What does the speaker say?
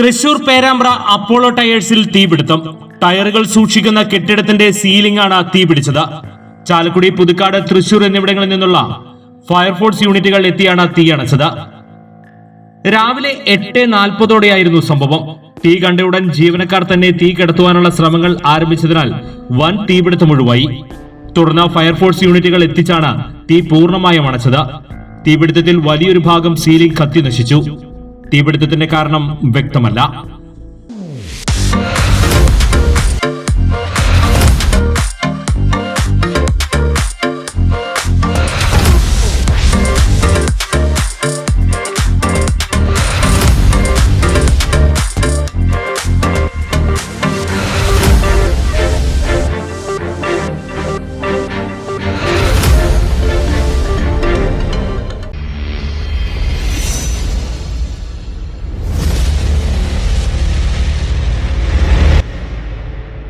Thrissur Perambra Apollo ടയേഴ്സിൽ തീപിടുത്തം. ടയറുകൾ സൂക്ഷിക്കുന്ന കെട്ടിടത്തിന്റെ സീലിംഗ് ആണ് തീപിടിച്ചത്. ചാലക്കുടി പുതുക്കാട് തൃശൂർ എന്നിവിടങ്ങളിൽ നിന്നുള്ള ഫയർഫോഴ്സ് യൂണിറ്റുകൾ എത്തിയാണ് തീ അണച്ചത്. രാവിലെ എട്ട് നാൽപ്പതോടെയായിരുന്നു സംഭവം. തീ കണ്ട ഉടൻ ജീവനക്കാർ തന്നെ തീ കെടുത്തുവാനുള്ള ശ്രമങ്ങൾ ആരംഭിച്ചതിനാൽ വൻ തീപിടുത്തം ഒഴിവായി. തുടർന്ന് ഫയർഫോഴ്സ് യൂണിറ്റുകൾ എത്തിച്ചാണ് തീ പൂർണമായും അണച്ചത്. തീപിടുത്തത്തിൽ വലിയൊരു ഭാഗം സീലിംഗ് കത്തി നശിച്ചു. തീപിടുത്തത്തിന്റെ കാരണം വ്യക്തമല്ല.